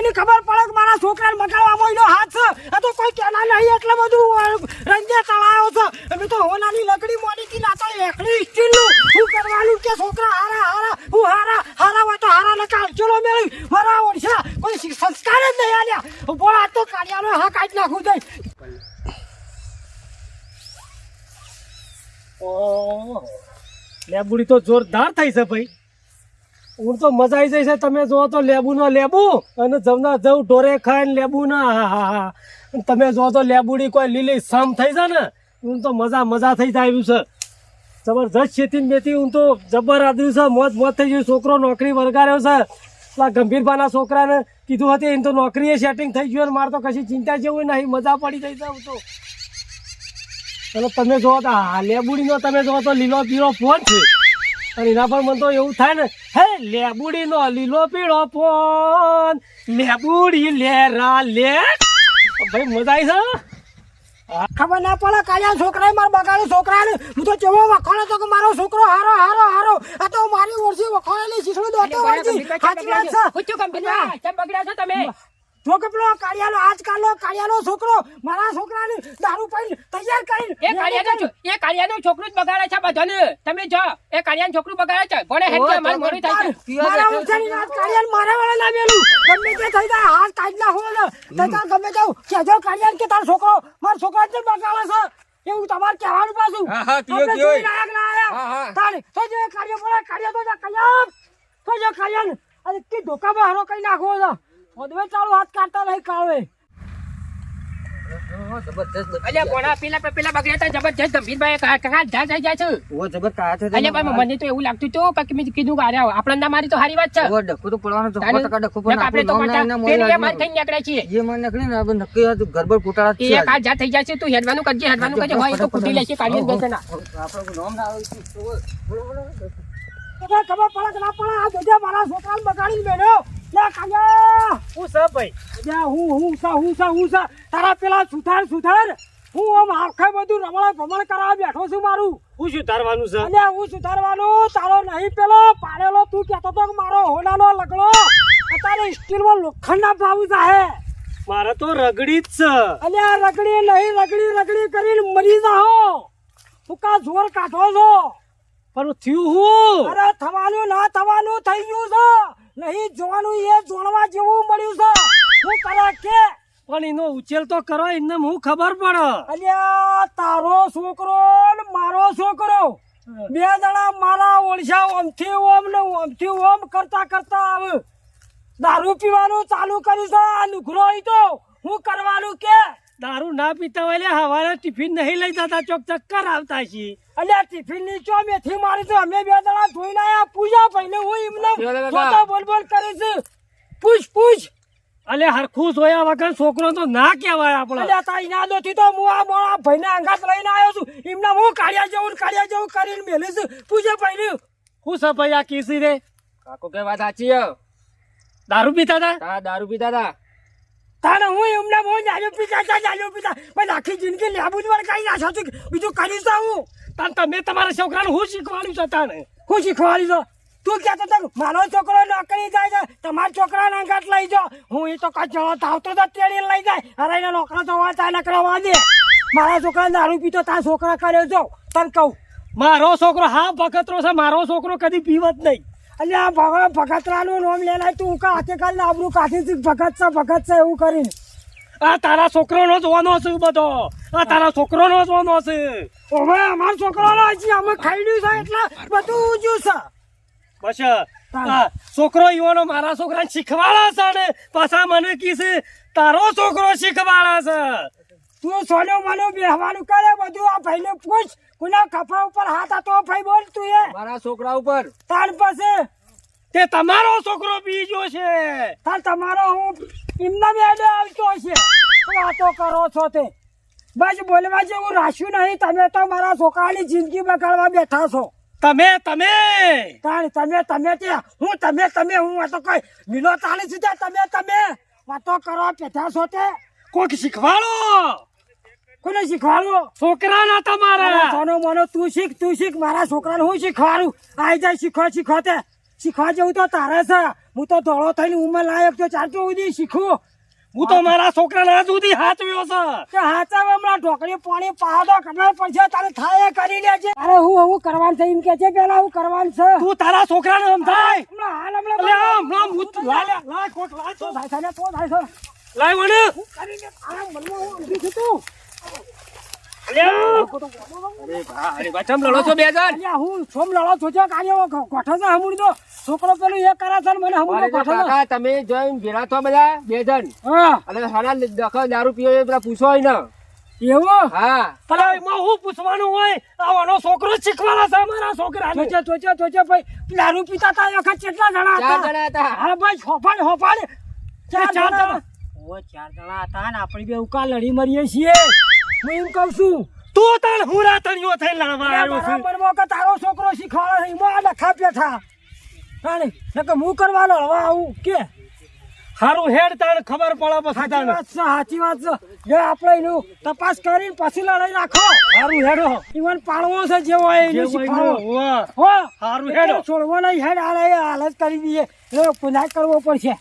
ભાઈને ખબર પડે કે મારા છોકરાને મગાડવા એનો હાથ? છે આ તો કોઈ કેના નહીં એટલે બધું રંગે તળાયો છે. અમે તો હોનાની લકડી મોડી થી ના તો એકડી સ્ટીલનું શું કરવાનું કે છોકરા હારા હારા, હું હારા હારા હોય તો હારા ને કાઢચોલો મેળવી મારા ઓળશા. કોઈ સંસ્કાર જ નહીં આલ્યા. બોલ તો કાઢ્યાનો હા, કાઢી નાખું જઈ ઓ, લેબુડી તો જોરદાર થઈ છે ભાઈ. હું તો મજા આવી જાય છે. તમે જોવો તો લેબુ નો લેબુ અને જમના જવ ઢોરે ખાઈને લેબુ ના હા હા. હા તમે જોવો તો લેબુડી કોઈ લીલી સામ થઈ જાય ને હું તો મજા મજા થઈ જાય આવ્યું છે. જબરજસ્ત ખેતી મેથી હું તો જબર આદર્યું છે, મોત મોત થઈ ગયું. છોકરો નોકરી વળગાર્યો છે. પેલા ગંભીરભાના છોકરાને કીધું હતું એને તો નોકરીએ સેટિંગ થઈ ગયું અને મારે તો કશી ચિંતા જેવું નહીં, મજા પડી છે હું તો. ચલો તમે જોવો તો, હા, લેબુડીનો તમે જોવો તો લીલો પીળો ફોન છે. અને એના પર મને તો એવું થાય ને હે લેબુડી નો લીલો પીળો ફોન લેબુડી લેરા લે. ભાઈ મજા આવી છે ખબર ના પડે કાળિયા છોકરાએ મારા બગાડ્યો છોકરાને. હું તો ચેવો વખાણો તો કે મારો છોકરો હારો હારો હારો. આ તો મારી ઓળસી વખોડેલી શીશડું દોતો હોય છે. સાચી વાત છે. જો કે પેલો કાળિયાનો આજકાલનો કાળિયાનો છોકરો મારા છોકરાને દારૂ પીને તૈયાર કરીને એ કાળિયાનો એ કાળિયાનું છોકરું જ બગાડે છે બધાને. તમે જો એ કાળિયાનું છોકરું બગાડે છે. ભણે હેડ કે અમારું મોડું થાય છે. મારા ઉછેરી રાત કાળિયાને મારા વાળા ના મેલું ગમે તે થઈ જાય હાથ કાઢી નાખો ને તો તાર ગમે તેવું કેજો કાળિયાને કે તારો છોકરો માર છોકરો જ બગાડે છે. એવું તમારે કહેવાનું પાછું. હા, હા, કયો, આપણે લાયક ના આયા. હા, હા. તારે તો જે કાળિયો બોલે કાળિયો તો જા કાળિયો. તો જે કાળિયાને અરે કે ધોકામાં હારો કઈ નાખવો છે? ઓદવે ચાલુ હાથ કાઢતા નહીં કાળવે. ખબર પડે ના પડે? આ જોજે મારા છોકરા બગાડી મેળ્યો લે હું છે ભાઈ? અલ્યા હું હું સા હું સા હું સા? તારા પેલા સુથાર સુથાર? હું આમ આખે બધું રમણ ભમણ કરાવવા બેઠો છું મારું. હું શું તારવાનું છે અલ્યા હું સુધારવાનું? તારો નહીં પેલો પાડેલો તું કહેતો તો મારો હોનાનો લગડો. અત્યારે સ્ટીલમાં લોખંડના ભાવ જાહે. મારે તો રગડી જ છે. અલ્યા રગડી નહીં રગડી રગડી કરીને મરી જાહો. તું જોર કાઢો છો? પણ થયું હું? અરે થવાનું ના થવાનું થઈ ગયું છે. નહીં જોવાનું એ જોણવા જેવું મળ્યું છે. શું કરે કે? પણ એનો ઉછેર તો કરો એમને હું ખબર પડે. અલ્યા તારો છોકરો ને મારો છોકરો. બે જણા મારા ઓળશા ઓમથી ઓમ ને ઓમથી ઓમ કરતા કરતા આવે. દારૂ પીવાનું ચાલુ કર્યું છે આ નુકરો તો. હું કરવાનું કે? દારૂ ના પીતા હોય એટલે હવારે ટિફિન નહીં લઈ જતા ચોક ચક્કર આવતા છીએ અલ્યા ટિફિનની ચો મેથી મારી તો અમે બે જણા ધોઈ બોલ બોલ કરી છે. પૂછ પૂછ. અલે હરખું સોયા વગર છોકરો તો ના કહેવાય આપણે. અલ્યા તા ઇનાદો થી તો હું આ મોળા ભાઈને અંગાત લઈને આવ્યો છું. એમને હું કાળિયા જેવું ને કાળિયા જેવું કરીને મેલી છું. પૂજા ભાઈને. હું છે ભાઈ આ કીસી રે? કાકો કે વાત સાચી દારૂ પીતા હતા હા દારૂ પીતા હતા તારે હું એમને બહુ જાજો પીતા તા જાજો પીતા. પણ આખી જિંદગી લેબુ જ કઈ ના છું બીજું કરીશ તો હું. તાન તમે તમારા છોકરાને હું શીખવાડ્યું છે તાને? હું શીખવાડી દો. તું કે તો મારો છોકરો નોકરી જાય છે. તમારા છોકરાને અંગાત લઈ જાઓ. હું એ તો કચરો થાવતો તો તેડી લઈ જાય. અરે એના નોકરા તો વાંચા નકરા દે. મારા છોકરા દારૂ પીતો તારા છોકરા કર્યો જો. તને કહું. મારો છોકરો હા ભગતરો છે. મારો છોકરો કદી પીવત નહીં. અલ્યા ભગવાન ભગતરાનું નામ લે લાય તું કા હાથે કાલે આબરું કાઢી ભગત છે ભગત છે એવું કરીને. આ તારા છોકરોનો જ વાનો છે બધો. આ તારા છોકરોનો જ વાનો છે. હવે અમારો છોકરો હજી અમે ખાઈ છે એટલે બધું ઉજ્યું છે. છોકરો યુવાનો મારા છોકરા શીખવાડા છે ને? પાછા મને કીશે તારો છોકરો શીખવાડા છે. તું સોનો મનો બેહવાનું કરે બધું આ ભાઈને પૂછ. કોના કપા ઉપર હાથ હતો ભાઈ બોલ તું એ. મારા છોકરા ઉપર. તાર પાસે. તે તમારો છોકરો બીજો છે. તાર તમારો હું એમના બેડે આવતો આ વાતો કરો છો તે? બસ બોલવા જેવું રાખ્યું નહીં. તમે તો મારા છોકરાની જિંદગી બગાડવા બેઠા છો. તમે તમે! તાર તમે તમે તે હું તમે તમે હું આ તો કઈ મિલો તાણી સીધા તમે તમે. વાતો કરો પેઠા છો તે કોક શીખવાડો? કોને શીખવાડું? છોકરાના તમારા. સોનો મોનો તું શીખ તું શીખ મારા છોકરાને હું શીખવાડું? આઈ જાય શીખો શીખો તે. શીખવા જેવું તો તારે છે. હું તો ધોળો થઈને ઉંમર લાયક તો ચાચો સુધી શીખું. હું તો મારા છોકરાને આજ સુધી હાચવ્યો છે કે હાચા હમણાં ઢોકળી પાણી પાડો ખબર પડશે તારે થાય કરી લેજે અરે હું હું કરવાનું છે એમ કે છે પેલા હું કરવાનું છે તું તારા છોકરાને સમજાય હમણાં હાલ હમણાં લે હમણાં હું લા લા કોટ લા તો. તો થાય છે ને, તો થાય છે. લાય મને. હું કરીને આ મનમાં હું ઊંઘી છું તું. તો છોકરો પેલું એ કરે છે મને મારે હમુડી તો ગોઠો છે. કાકા તમે જોઈને ભેળા છો બધા બે જણ? અને હાલા દખો દારૂ પીવો એ પૂછો ને એવું? હા. અલે એમાં હું પૂછવાનું હોય? આવવાનો છોકરો શીખવાના છે અમારા છોકરાને. ચોચે જોજે જોજે ભાઈ. દારૂ પીતા તા એ વખત કેટલા જણા ચાર હતા જણા હતા. હા ભાઈ હોપાડ ચાર ચાર જણા. ચાર જણા હતા ને આપણે બે ઉકા લડી મરીએ છીએ. હું એમ કહું છું તું તાણ હું રાતણીઓ થઈ લડવા આવ્યો છું. બરાબરમાં કે તારો છોકરો શીખવાડે છે એમાં આ લખા પેઠા તાણે નકર હું કરવા લડવા આવું? કે? હારું હેડ તાણ ખબર પડે પછી તાણ વાત છે સાચી વાત છે. જો આપણે એનું તપાસ કરીને પછી લડાઈ રાખો. હારું હેડો. ઈવન પાળવો છે જે હોય જે એનું શીખવાડો. હો. હારું હેડો. છોડવો નહીં હેડ હાલે હાલ જ કરી દઈએ. એ પુનાય કરવો પડશે.